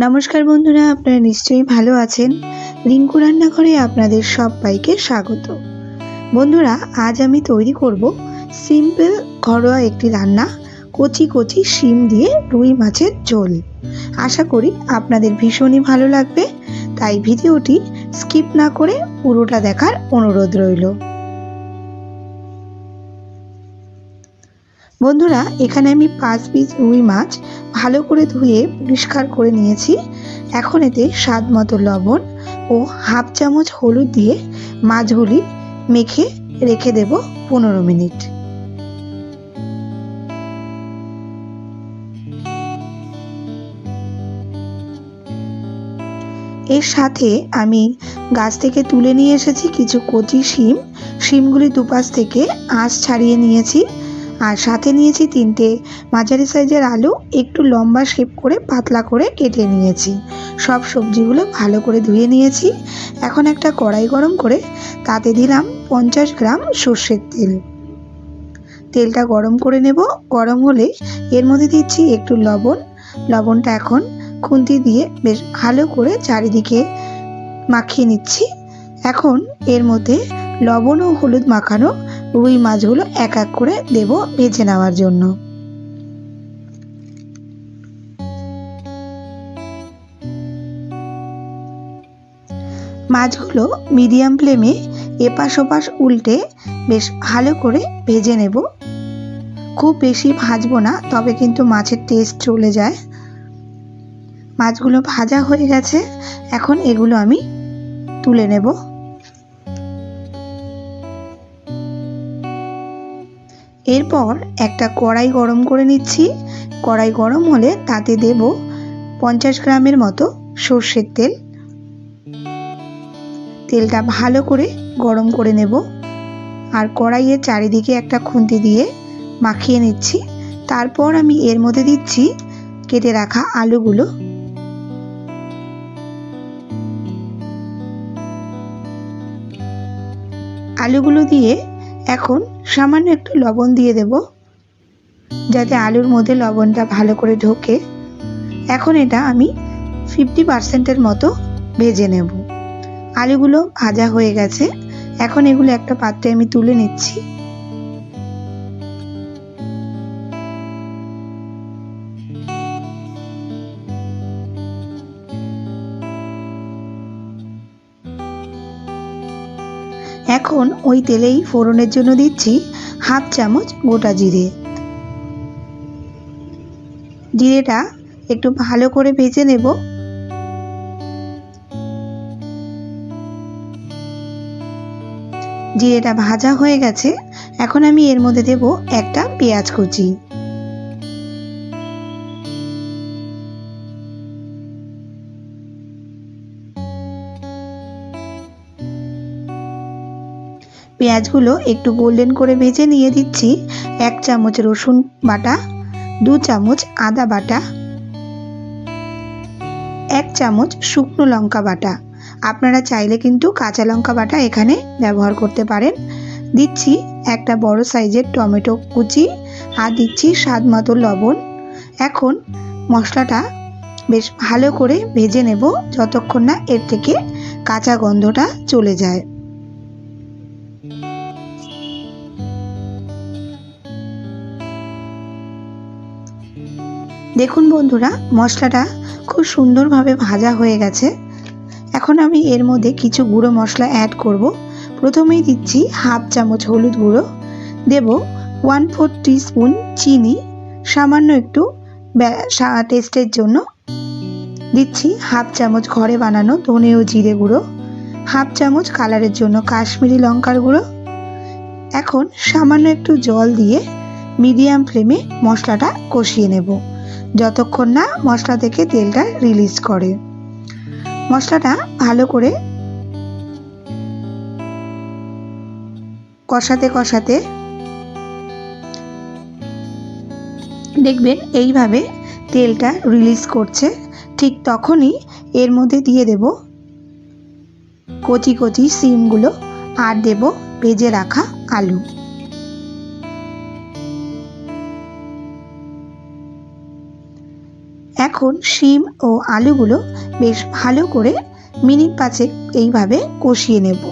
নমস্কার বন্ধুরা, আপনারা নিশ্চয়ই ভালো আছেন। রিঙ্কু রান্নাঘরে আপনাদের সবাইকে স্বাগত। বন্ধুরা, আজ আমি তৈরি করব সিম্পল ঘরোয়া একটি রান্না, কচি কচি শিম দিয়ে রুই মাছের ঝোল। আশা করি আপনাদের ভীষণই ভালো লাগবে, তাই ভিডিওটি স্কিপ না করে পুরোটা দেখার অনুরোধ রইল। বন্ধুরা, এখানে আমি পাঁচ পিস রুই মাছ ভালো করে ধুয়ে পরিষ্কার করে নিয়েছি। এখন এতে স্বাদ মতো লবণ ও হাফ চামচ হলুদ দিয়ে মাছগুলি মেখে রেখে দেব পনেরো মিনিট। এর সাথে আমি গাছ থেকে তুলে নিয়ে এসেছি কিছু কচি শিম। শিমগুলি দুপাশ থেকে আঁশ ছাড়িয়ে নিয়েছি। আর সাথে নিয়েছি তিনটে মাঝারি সাইজের আলু, একটু লম্বা শেপ করে পাতলা করে কেটে নিয়েছি। সব সবজিগুলো ভালো করে ধুয়ে নিয়েছি। এখন একটা কড়াই গরম করে তাতে দিলাম পঞ্চাশ গ্রাম সর্ষের তেল। তেলটা গরম করে নেব। গরম হলে এর মধ্যে দিচ্ছি একটু লবণ। লবণটা এখন খুন্তি দিয়ে বেশ ভালো করে চারিদিকে মাখিয়ে নিচ্ছি। এখন এর মধ্যে লবণ ও হলুদ মাখানো রুই মাছগুলো এক এক করে দেব ভেজে নেওয়ার জন্য। মাছগুলো মিডিয়াম ফ্লেমে এপাশ ওপাশ উল্টে বেশ ভালো করে ভেজে নেব। খুব বেশি ভাজবো না, তবে কিন্তু মাছের টেস্ট চলে যায়। মাছগুলো ভাজা হয়ে গেছে, এখন এগুলো আমি তুলে নেব। এরপর একটা কড়াই গরম করে নিচ্ছি। কড়াই গরম হলে তাতে দেব পঞ্চাশ গ্রামের মতো সর্ষের তেল। তেলটা ভালো করে গরম করে নেব। আর কড়াইয়ের চারিদিকে একটা খুন্তি দিয়ে মাখিয়ে নিচ্ছি। তারপর আমি এর মধ্যে দিচ্ছি কেটে রাখা আলুগুলো। আলুগুলো দিয়ে এখন সামান্য একটু লবণ দিয়ে দেব, যাতে আলুর মধ্যে লবণটা ভালো করে ঢোকে। এখন এটা আমি ফিফটি পার্সেন্টের মতো ভেজে নেব। আলুগুলো ভাজা হয়ে গেছে। এখন এগুলো একটা পাত্রে আমি তুলে নিচ্ছি। এখন ওই তেলেই ফোড়নের জন্য দিচ্ছি হাফ চামচ গোটা জিরে। জিরেটা একটু ভালো করে ভেজে নেব। জিরেটা ভাজা হয়ে গেছে। এখন আমি এর মধ্যে দেব একটা পেঁয়াজ কুচি। পেঁয়াজগুলো একটু গোল্ডেন করে ভেজে নিয়ে দিচ্ছি। এক চামচ রসুন বাটা, দু চামচ আদা বাটা, এক চামচ শুকনো লঙ্কা বাটা। আপনারা চাইলে কিন্তু কাঁচা লঙ্কা বাটা এখানে ব্যবহার করতে পারেন। দিচ্ছি একটা বড় সাইজের টমেটো কুচি আর দিচ্ছি স্বাদ মতো লবণ। এখন মশলাটা বেশ ভালো করে ভেজে নেব, যতক্ষণ না এর থেকে কাঁচা গন্ধটা চলে যায়। দেখুন বন্ধুরা, মশলাটা খুব সুন্দরভাবে ভাজা হয়ে গেছে। এখন আমি এর মধ্যে কিছু গুঁড়ো মশলা অ্যাড করব। প্রথমেই দিচ্ছি হাফ চামচ হলুদ গুঁড়ো। দেব ওয়ান ফোর স্পুন চিনি। সামান্য একটু টেস্টের জন্য। দিচ্ছি হাফ চামচ ঘরে বানানো ধনে ও জিরে গুঁড়ো। হাফ চামচ কালারের জন্য কাশ্মীরি লঙ্কার গুঁড়ো। এখন সামান্য একটু জল দিয়ে মিডিয়াম ফ্লেমে মশলাটা কষিয়ে নেব। যতক্ষণ না মশলা থেকে তেলটা রিলিজ করে। মশলাটা ভালো করে কষাতে কষাতে দেখবেন এইভাবে তেলটা রিলিজ করছে। ঠিক তখনই এর মধ্যে দিয়ে দেব কচি কচি সিমগুলো আর দেব ভেজে রাখা আলু। এখন শিম ও আলুগুলো বেশ ভালো করে মিনিট পাঁচেক এইভাবে কষিয়ে নেব।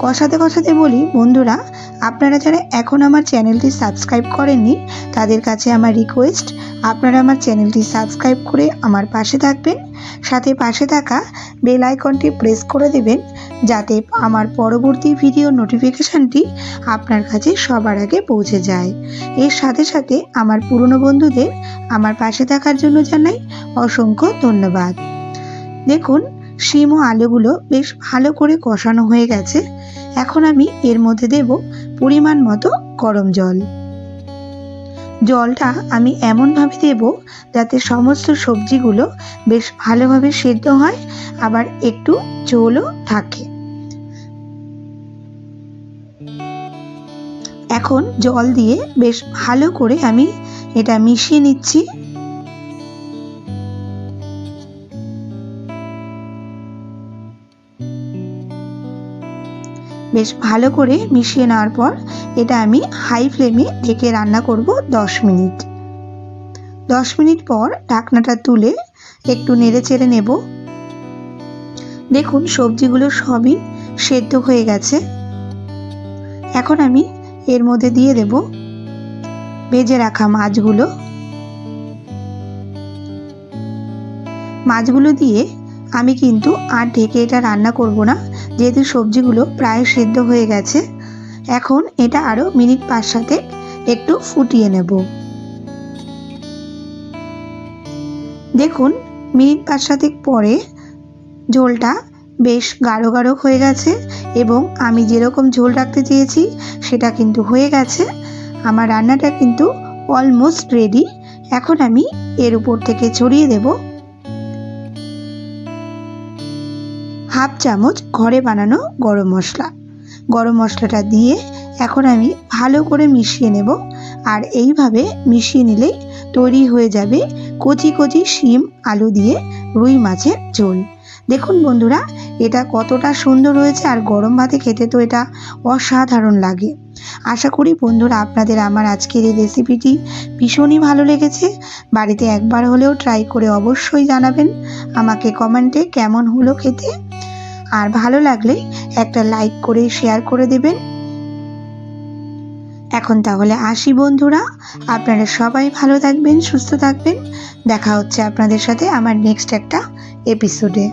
কষাতে কষাতে বলি, বন্ধুরা, আপনারা যারা এখন আমার চ্যানেলটি সাবস্ক্রাইব করেননি, তাদের কাছে আমার রিকোয়েস্ট আপনারা আমার চ্যানেলটি সাবস্ক্রাইব করে আমার পাশে থাকবেন। সাথে পাশে থাকা বেল আইকনটি প্রেস করে দেবেন, যাতে আমার পরবর্তী ভিডিও নোটিফিকেশানটি আপনার কাছে সবার আগে পৌঁছে যায়। এর সাথে সাথে আমার পুরনো বন্ধুদের আমার পাশে থাকার জন্য জানাই অসংখ্য ধন্যবাদ। দেখুন শিম ও আলুগুলো বেশ ভালো করে কষানো হয়ে গেছে। এখন আমি এর মধ্যে দেব পরিমাণ মতো গরম জল। জলটা আমি এমনভাবে দেব যাতে সমস্ত সবজিগুলো বেশ ভালোভাবে সেদ্ধ হয়, আবার একটু ঝোলও থাকে। এখন জল দিয়ে বেশ ভালো করে আমি এটা মিশিয়ে নিচ্ছি। বেশ ভালো করে মিশিয়ে নেওয়ার পর এটা আমি হাই ফ্লেমে ঢেকে রান্না করব দশ মিনিট। দশ মিনিট পর ঢাকনাটা তুলে একটু নেড়ে চেড়ে নেব। দেখুন সবজিগুলো সবই সেদ্ধ হয়ে গেছে। এখন আমি এর মধ্যে দিয়ে দেব ভেজে রাখা মাছগুলো। মাছগুলো দিয়ে আমি কিন্তু আর ঢেকে এটা রান্না করব না। যেহেতু সবজিগুলো প্রায় সেদ্ধ হয়ে গেছে, এখন এটা আরও মিনিট পাঁচ সাথে একটু ফুটিয়ে নেব। দেখুন, মিনিট পাঁচ সাতেক পরে ঝোলটা বেশ গাঢ় গাঢ় হয়ে গেছে এবং আমি যেরকম ঝোল রাখতে চেয়েছি, সেটা কিন্তু হয়ে গেছে। আমার রান্নাটা কিন্তু অলমোস্ট রেডি। এখন আমি এর উপর থেকে ছড়িয়ে দেবো হাফ চামচ ঘরে বানানো গরম মশলা। গরম মশলাটা দিয়ে এখন আমি ভালো করে মিশিয়ে নেব। আর এইভাবে মিশিয়ে নিলেই তৈরি হয়ে যাবে কচি কচি শিম, আলু দিয়ে রুই মাছের ঝোল। দেখুন বন্ধুরা, এটা কতটা সুন্দর হয়েছে আর গরম ভাতে খেতে তো এটা অসাধারণ লাগে। আশা করি বন্ধুরা, আপনাদের আমার আজকের এই রেসিপিটি ভীষণই ভালো লেগেছে। বাড়িতে একবার হলেও ট্রাই করে অবশ্যই জানাবেন। আমাকে কমেন্টে কেমন হলো খেতে আর ভালো লাগলে একটা লাইক করে শেয়ার করে দেবেন। এখন তাহলে আসি বন্ধুরা, আপনারা সবাই ভালো থাকবেন, সুস্থ থাকবেন। দেখা হচ্ছে আপনাদের সাথে আমার নেক্সট একটা এপিসোডে